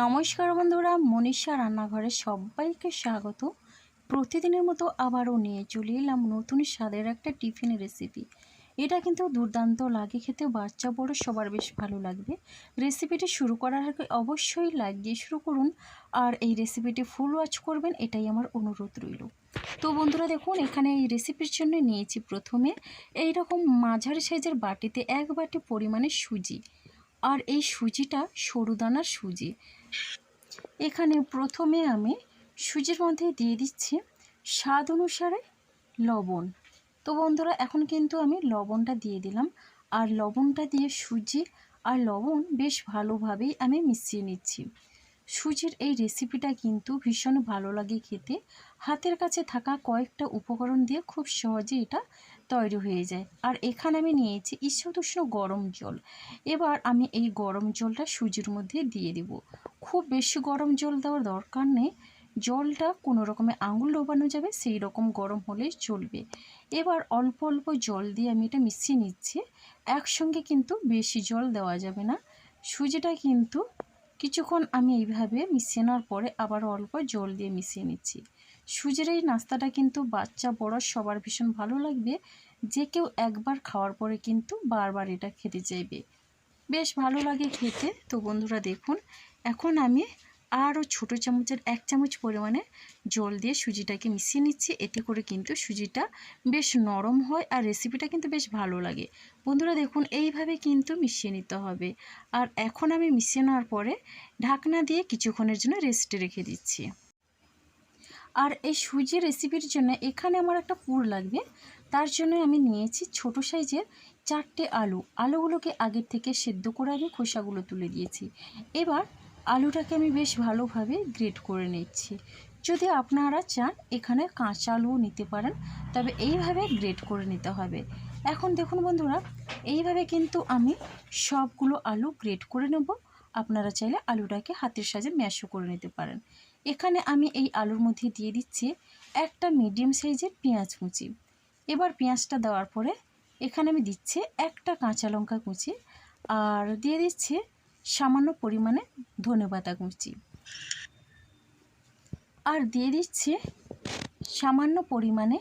নমস্কার বন্ধুরা, মনীষা রান্নাঘরে সবাইকে স্বাগত। প্রতিদিনের মতো আবারও নিয়ে চলে এলাম নতুন স্বাদের একটা টিফিন রেসিপি। এটা কিন্তু দুর্দান্ত লাগে খেতে বাচ্চা বড় সবার বেশ ভালো লাগবে। রেসিপিটি শুরু করার আগে অবশ্যই লাইক দিয়ে শুরু করুন, আর এই রেসিপিটি ফুল ওয়াচ করবেন, এটাই আমার অনুরোধ রইল। তো বন্ধুরা দেখুন, এখানে এই রেসিপির জন্য নিয়েছি প্রথমে এই রকম মাঝারি সাইজের বাটিতে এক বাটি পরিমাণে সুজি। আর এই সুজিটা সরু দানার সুজি। এখানে প্রথমে আমি সুজির মধ্যে দিয়ে দিচ্ছি স্বাদ অনুসারে লবণ। তো বন্ধুরা, এখন কিন্তু আমি লবণটা দিয়ে দিলাম। আর লবণটা দিয়ে সুজি আর লবণ বেশ ভালোভাবেই আমি মিশিয়ে নিচ্ছি। সুজির এই রেসিপিটা কিন্তু ভীষণ ভালো লাগে খেতে। হাতের কাছে থাকা কয়েকটা উপকরণ দিয়ে খুব সহজে এটা তৈরি হয়ে যায়। আর এখানে আমি নিয়েছি ঈষদুষ্ণ গরম জল। এবার আমি এই গরম জলটা সুজির মধ্যে দিয়ে দেব। খুব বেশি গরম জল দেওয়ার দরকার নেই। জলটা কোনো রকমে আঙুল ডোবানো যাবে, সেই রকম গরম হলেই চলবে। এবার অল্প অল্প জল দিয়ে আমি এটা মিশিয়ে নিচ্ছি। একসঙ্গে কিন্তু বেশি জল দেওয়া যাবে না। সুজিটা কিন্তু কিছুক্ষণ আমি এইভাবে মিশিয়ে নেওয়ার পরে আবার অল্প জল দিয়ে মিশিয়ে নিচ্ছি। সুজির এই নাস্তাটা কিন্তু বাচ্চা, বড় সবার ভীষণ ভালো লাগবে। যে কেউ একবার খাওয়ার পরে কিন্তু বারবার এটা খেতে চাইবে। বেশ ভালো লাগে খেতে। তো বন্ধুরা দেখুন, এখন আমি আরও ছোটো চামচের এক চামচ পরিমাণে জল দিয়ে সুজিটাকে মিশিয়ে নিচ্ছি। এতে করে কিন্তু সুজিটা বেশ নরম হয় আর রেসিপিটা কিন্তু বেশ ভালো লাগে। বন্ধুরা দেখুন, এইভাবে কিন্তু মিশিয়ে নিতে হবে। আর এখন আমি মিশিয়ে নেওয়ার পরে ঢাকনা দিয়ে কিছুক্ষণের জন্য রেস্টে রেখে দিচ্ছি। আর এই সুজি রেসিপির জন্য এখানে আমার একটা পুর লাগবে। তার জন্য আমি নিয়েছি ছোট সাইজের চারটে আলু। আলুগুলোকে আগের থেকে সেদ্ধ করে আমি খোসাগুলো তুলে দিয়েছি। এবার আলুটাকে আমি বেশ ভালোভাবে গ্রেট করে নিচ্ছি। যদি আপনারা চান, এখানে কাঁচা আলুও নিতে পারেন, তবে এইভাবে গ্রেট করে নিতে হবে। এখন দেখুন বন্ধুরা, এইভাবে কিন্তু আমি সবগুলো আলু গ্রেট করে নেব। আপনারা চাইলে আলুটাকে হাতের সাজে ম্যাশও করে নিতে পারেন। এখানে আমি এই আলুর মধ্যে দিয়ে দিচ্ছি একটা মিডিয়াম সাইজের পেঁয়াজ কুচি। এবার পেঁয়াজটা দেওয়ার পরে এখানে আমি দিচ্ছি একটা কাঁচা লঙ্কা কুচি। আর দিয়ে দিচ্ছি সামান্য পরিমাণে ধনে পাতা কুচি। আর দিয়ে দিচ্ছি সামান্য পরিমাণে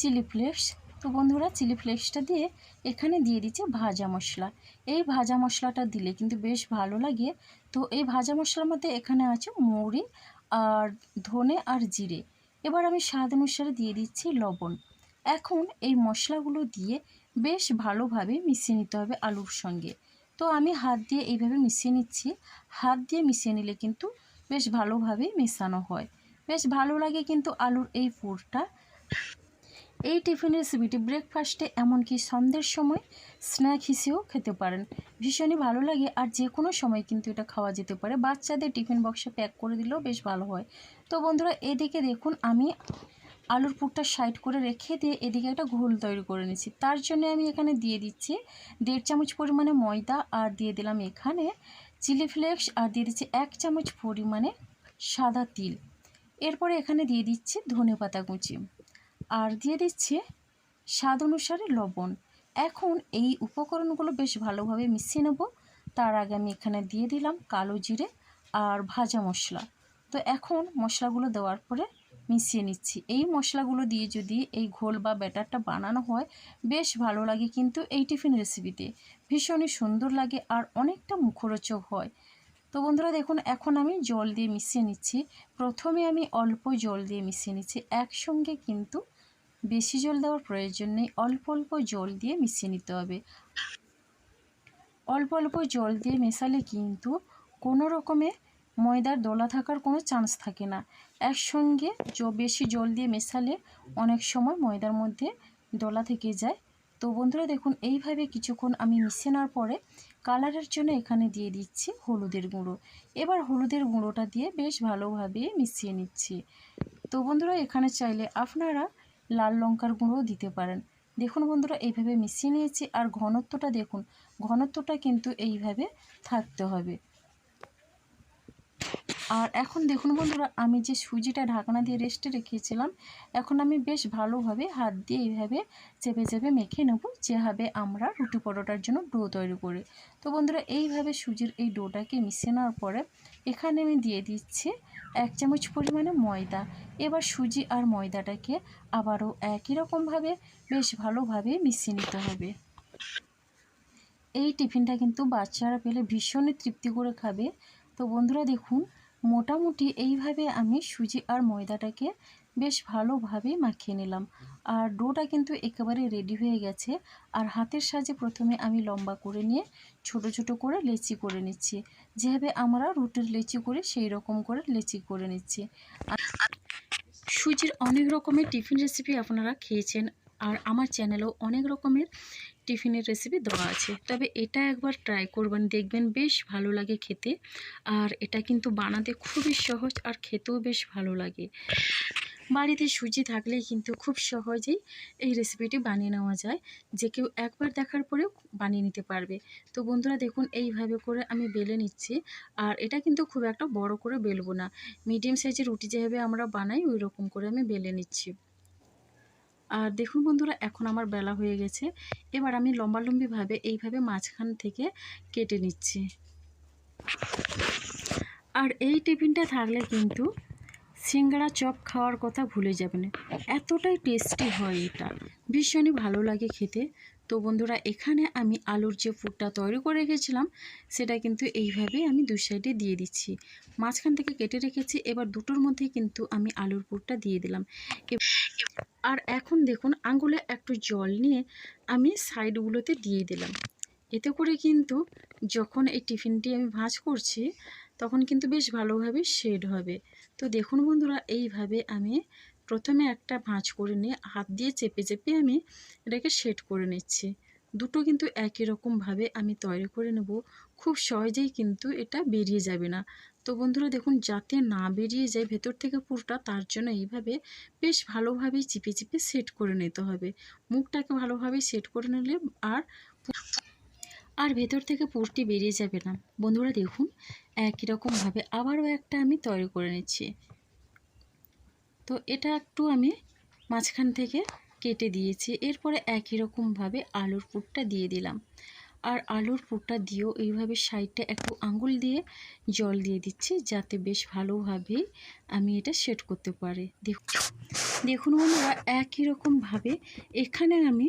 চিলি ফ্লেক্স তো বন্ধুরা চিলি ফ্লেক্সটা দিয়ে এখানে দিয়ে দিচ্ছে ভাজা মশলা। এই ভাজা মশলাটা দিলে কিন্তু বেশ ভালো লাগে। তো এই ভাজা মশলার মধ্যে এখানে আছে মৌরি আর ধনে আর জিরে। এবার আমি স্বাদ অনুসারে দিয়ে দিচ্ছি লবণ। এখন এই মশলাগুলো দিয়ে বেশ ভালোভাবে মিশিয়ে নিতে হবে আলুর সঙ্গে। তো আমি হাত দিয়ে এইভাবে মিশিয়ে নিচ্ছি। হাত দিয়ে মিশিয়ে নিলে কিন্তু বেশ ভালোভাবেই মেশানো হয়। বেশ ভালো লাগে কিন্তু আলুর এই পুরটা। এই টিফিন রেসিপিটি ব্রেকফাস্টে এমনকি সন্ধ্যের সময় স্ন্যাক হিসেবেও খেতে পারেন। ভীষণই ভালো লাগে আর যে কোনো সময় কিন্তু এটা খাওয়া যেতে পারে। বাচ্চাদের টিফিন বক্সে প্যাক করে দিলেও বেশ ভালো হয়। তো বন্ধুরা, এদিকে দেখুন আমি আলুর পুরটা সাইড করে রেখে দিয়ে এদিকে একটা ঘোল তৈরি করে নিচ্ছি তার জন্য আমি এখানে দিয়ে দিচ্ছি দেড় চামচ পরিমাণে ময়দা আর দিয়ে দিলাম এখানে চিলি ফ্লেক্স আর দিয়ে দিচ্ছি এক চামচ পরিমাণে সাদা তিল। এরপরে এখানে দিয়ে দিচ্ছি ধনে পাতা কুচি আর দিয়ে দিচ্ছি স্বাদ অনুসারে লবণ। এখন এই উপকরণগুলো বেশ ভালোভাবে মিশিয়ে নেব। তার আগে আমি এখানে দিয়ে দিলাম কালো জিরে আর ভাজা মশলা। তো এখন মশলাগুলো দেওয়ার পরে মিশিয়ে নিচ্ছি। এই মশলাগুলো দিয়ে যদি এই ঘোল বা ব্যাটারটা বানানো হয়, বেশ ভালো লাগে কিন্তু এই টিফিন রেসিপিতে ভীষণই সুন্দর লাগে আর অনেকটা মুখরোচক হয়। তো বন্ধুরা দেখুন, এখন আমি জল দিয়ে মিশিয়ে নিচ্ছি। প্রথমে আমি অল্প জল দিয়ে মিশিয়ে নিচ্ছি। একসঙ্গে কিন্তু বেশি জল দেওয়ার প্রয়োজন নেই। অল্প অল্প জল দিয়ে মিশিয়ে নিতে হবে। অল্প অল্প জল দিয়ে মেশালে কিন্তু কোনো রকমে ময়দার দোলা থাকার কোনো চান্স থাকে না। একসঙ্গে বেশি জল দিয়ে মেশালে অনেক সময় ময়দার মধ্যে দলা থেকে যায়। তো বন্ধুরা দেখুন, এইভাবে কিছুক্ষণ আমি মিশিয়ে নেওয়ার পরে কালারের জন্য এখানে দিয়ে দিচ্ছি হলুদের গুঁড়ো। এবার হলুদের গুঁড়োটা দিয়ে বেশ ভালোভাবে মিশিয়ে নিচ্ছি। তো বন্ধুরা, এখানে চাইলে আপনারা লাল লঙ্কার গুঁড়োও দিতে পারেন। দেখুন বন্ধুরা, এইভাবে মিশিয়ে নিয়েছি। আর ঘনত্বটা দেখুন, ঘনত্বটা কিন্তু এইভাবে থাকতে হবে। আর এখন দেখুন বন্ধুরা, আমি যে সুজিটা ঢাকনা দিয়ে রেস্টে রেখেছিলাম, এখন আমি বেশ ভালোভাবে হাত দিয়ে এইভাবে চেপে চেপে মেখে নেব যেভাবে আমরা রুটি পরোটার জন্য ডো তৈরি করি। তো বন্ধুরা, এইভাবে সুজির এই ডোটাকে মিশিয়ে নেওয়ার পরে এখানে আমি দিয়ে দিচ্ছি এক চামচ পরিমাণে ময়দা। এবার সুজি আর ময়দাটাকে আবারও একই রকমভাবে বেশ ভালোভাবে মিশিয়ে নিতে হবে। এই টিফিনটা কিন্তু বাচ্চারা পেলে ভীষণই তৃপ্তি করে খাবে। তো বন্ধুরা, দেখুন মোটামুটি এইভাবে আমি সুজি আর ময়দাটাকে বেশ ভালোভাবে মাখিয়ে নিলাম। আর ডোটা কিন্তু একেবারে রেডি হয়ে গেছে। আর হাতের সাহায্যে প্রথমে আমি লম্বা করে নিয়ে ছোট ছোট করে লেচি করে নিচ্ছি। যেভাবে আমরা রুটির লেচি করে, সেই রকম করে লেচি করে নিচ্ছি। সুজির অনেক রকমের টিফিন রেসিপি আপনারা খেয়েছেন। আর আমার চ্যানেলেও অনেক রকমের টিফিনের রেসিপি দেওয়া আছে। তবে এটা একবার ট্রাই করবেন, দেখবেন বেশ ভালো লাগে খেতে। আর এটা কিন্তু বানাতে খুবই সহজ আর খেতেও বেশ ভালো লাগে। বাড়িতে সুজি থাকলেই কিন্তু খুব সহজেই এই রেসিপিটি বানিয়ে নেওয়া যায়। যে কেউ একবার দেখার পরেও বানিয়ে নিতে পারবে। তো বন্ধুরা, দেখুন, এইভাবে করে আমি বেলে নিচ্ছি। আর এটা কিন্তু খুব একটা বড় করে বেলবো না। মিডিয়াম সাইজের রুটি যেভাবে আমরা বানাই ওই রকম করে আমি বেলে নিচ্ছি। আর দেখুন বন্ধুরা, এখন আমার বেলা হয়ে গেছে। এবার আমি লম্বালম্বিভাবে এইভাবে মাঝখান থেকে কেটে নিচ্ছি। আর এই টিফিনটা থাকলে কিন্তু সিঙ্গাড়া চপ খাওয়ার কথা ভুলে যাবেন। এতটাই টেস্টি হয় এটা। ভীষণই ভালো লাগে খেতে। তো বন্ধুরা, এখানে আমি আলুর যে ফুটটা তৈরি করে রেখেছিলাম, সেটা কিন্তু এইভাবে আমি দু সাইডে দিয়ে দিচ্ছি। মাঝখান থেকে কেটে রেখেছি, এবার দুটোর মধ্যে কিন্তু আমি আলুর পুরটা দিয়ে দিলাম। আর এখন দেখুন, আঙুলে একটু জল নিয়ে আমি সাইডগুলোতে দিয়ে দিলাম। এতে করে কিন্তু যখন এই টিফিনটি আমি ভাঁজ করছি তখন কিন্তু বেশ ভালোভাবে শেড হবে। তো দেখুন বন্ধুরা, এইভাবে আমি প্রথমে একটা ভাঁজ করে নিয়ে হাত দিয়ে চেপে চেপে আমি এটাকে শেড করে নিচ্ছি। দুটো কিন্তু একই রকমভাবে আমি তৈরি করে নেব। খুব সহজেই কিন্তু এটা বেরিয়ে যাবে না। তো বন্ধুরা, দেখুন, যাতে না বেরিয়ে যায় ভেতর থেকে পুরোটা, তার জন্য এইভাবে বেশ ভালোভাবেই চিপে চিপে সেট করে নিতে হবে। মুখটাকে ভালোভাবে সেট করে নিলে আর আর ভেতর থেকে পুরটি বেরিয়ে যাবে না। বন্ধুরা দেখুন, একই রকমভাবে আবারও একটা আমি তৈরি করে নিচ্ছি। তো এটা একটু আমি মাঝখান থেকে কেটে দিয়েছি। এরপরে একই রকমভাবে আলুর পুরটা দিয়ে দিলাম। আর আলুর পুরটা দিয়েও এইভাবে সাইডটা একটু আঙুল দিয়ে জল দিয়ে দিচ্ছি যাতে বেশ ভালোভাবে আমি এটা সেট করতে পারি। দেখুন দেখুন বন্ধুরা, একই রকমভাবে এখানে আমি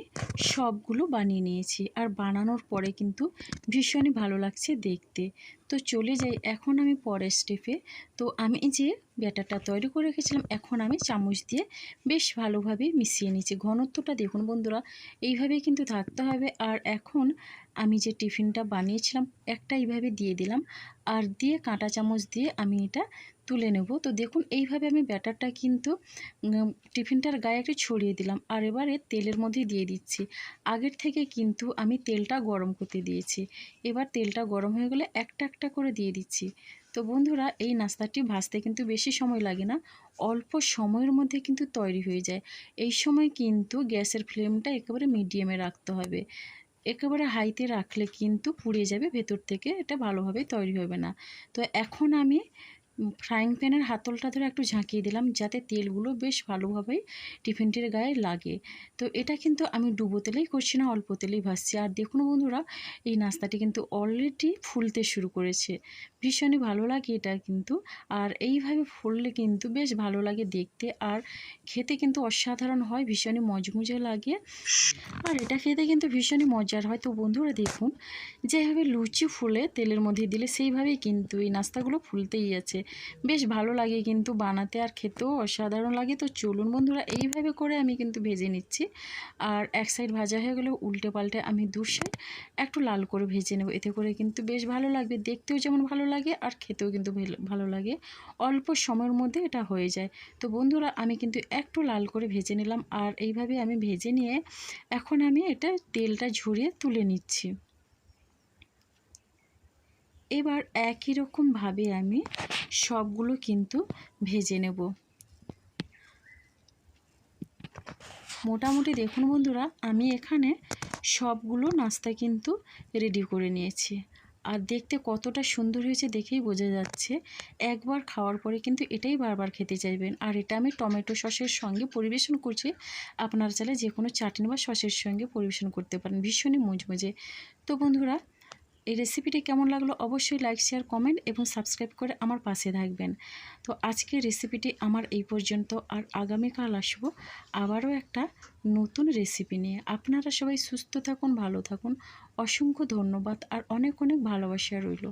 সবগুলো বানিয়ে নিয়েছি। আর বানানোর পরে কিন্তু ভীষণই ভালো লাগছে দেখতে। তো চলে যাই এখন আমি পরের স্টেপে তো আমি যে ব্যাটারটা তৈরি করে রেখেছিলাম, এখন আমি চামচ দিয়ে বেশ ভালোভাবে মিশিয়ে নিচ্ছি। ঘনত্বটা দেখুন বন্ধুরা, এইভাবেই কিন্তু থাকতে হবে। আর এখন আমি যে টিফিনটা বানিয়েছিলাম, একটা এইভাবে দিয়ে দিলাম। আর দিয়ে কাঁটা চামচ দিয়ে আমি এটা তুলে নেব। তো দেখুন, এইভাবে আমি ব্যাটারটা কিন্তু টিফিনটার গায়ে একটু ছড়িয়ে দিলাম আর এবারে তেলের মধ্যে দিয়ে দিচ্ছি। আগের থেকে কিন্তু আমি তেলটা গরম করতে দিয়েছি। এবার তেলটা গরম হয়ে গেলে একটা একটা করে দিয়ে দিচ্ছি। তো বন্ধুরা, এই নাস্তাটি ভাজতে কিন্তু বেশি সময় লাগে না, অল্প সময়ের মধ্যে কিন্তু তৈরি হয়ে যায়। এই সময় কিন্তু গ্যাসের ফ্লেমটা একেবারে মিডিয়ামে রাখতে হবে। একেবারে হাইতে রাখলে কিন্তু পুড়ে যাবে, ভেতর থেকে এটা ভালোভাবে তৈরি হবে না। তো এখন আমি ফ্রাইং প্যানের হাতলটা ধরে একটু ঝাঁকিয়ে দিলাম যাতে তেলগুলো বেশ ভালোভাবেই টিফিনটির গায়ে লাগে। তো এটা কিন্তু আমি ডুবো তেলেই করছি না, অল্প তেলেই ভাসছি আর দেখুন বন্ধুরা, এই নাস্তাটি কিন্তু অলরেডি ফুলতে শুরু করেছে। ভীষণই ভালো লাগে এটা কিন্তু। আর এইভাবে ফুললে কিন্তু বেশ ভালো লাগে দেখতে। আর খেতে কিন্তু অসাধারণ হয়, ভীষণই মজমুজে লাগে। আর এটা খেতে কিন্তু ভীষণই মজার হয়। তো বন্ধুরা, দেখুন, যেভাবে লুচি ফুলে তেলের মধ্যে দিলে সেইভাবেই কিন্তু এই নাস্তাগুলো ফুলতেই আছে। বেশ ভালো লাগে কিন্তু বানাতে আর খেতেও অসাধারণ লাগে। তো চলুন বন্ধুরা, এইভাবে করে আমি কিন্তু ভেজে নিচ্ছি। আর এক সাইড ভাজা হয়ে গেলে উল্টে পাল্টে আমি দু সাইড একটু লাল করে ভেজে নেব। এতে করে কিন্তু বেশ ভালো লাগবে, দেখতেও যেমন ভালো লাগে আর খেতেও কিন্তু ভালো লাগে। অল্প সময়ের মধ্যে এটা হয়ে যায়। তো বন্ধুরা, আমি কিন্তু একটু লাল করে ভেজে নিলাম। আর এইভাবে আমি ভেজে নিয়ে এখন আমি এটা তেলটা ঝরিয়ে তুলে নিচ্ছি। এবার একই রকমভাবে আমি সবগুলো কিন্তু ভেজে নেব। মোটামুটি দেখুন বন্ধুরা, আমি এখানে সবগুলো নাস্তা কিন্তু রেডি করে নিয়েছি। আর দেখতে কতটা সুন্দর হয়েছে দেখেই বোঝা যাচ্ছে। একবার খাওয়ার পরে কিন্তু এটাই বারবার খেতে চাইবেন। আর এটা আমি টমেটো সসের সঙ্গে পরিবেশন করছি। আপনারা চাইলে যে কোনো চাটনি বা সসের সঙ্গে পরিবেশন করতে পারেন, ভীষণই মুচমুচে তো বন্ধুরা এই রেসিপিটি কেমন লাগল অবশ্যই লাইক শেয়ার কমেন্ট এবং সাবস্ক্রাইব করে আমার পাশে থাকবেন। তো আজকের রেসিপিটি আমার এই পর্যন্ত আর আগামীকাল আসব আবারও একটা নতুন রেসিপি নিয়ে। আপনারা সবাই সুস্থ থাকুন, ভালো থাকুন। অসংখ্য ধন্যবাদ আর অনেক অনেক ভালোবাসা রইল।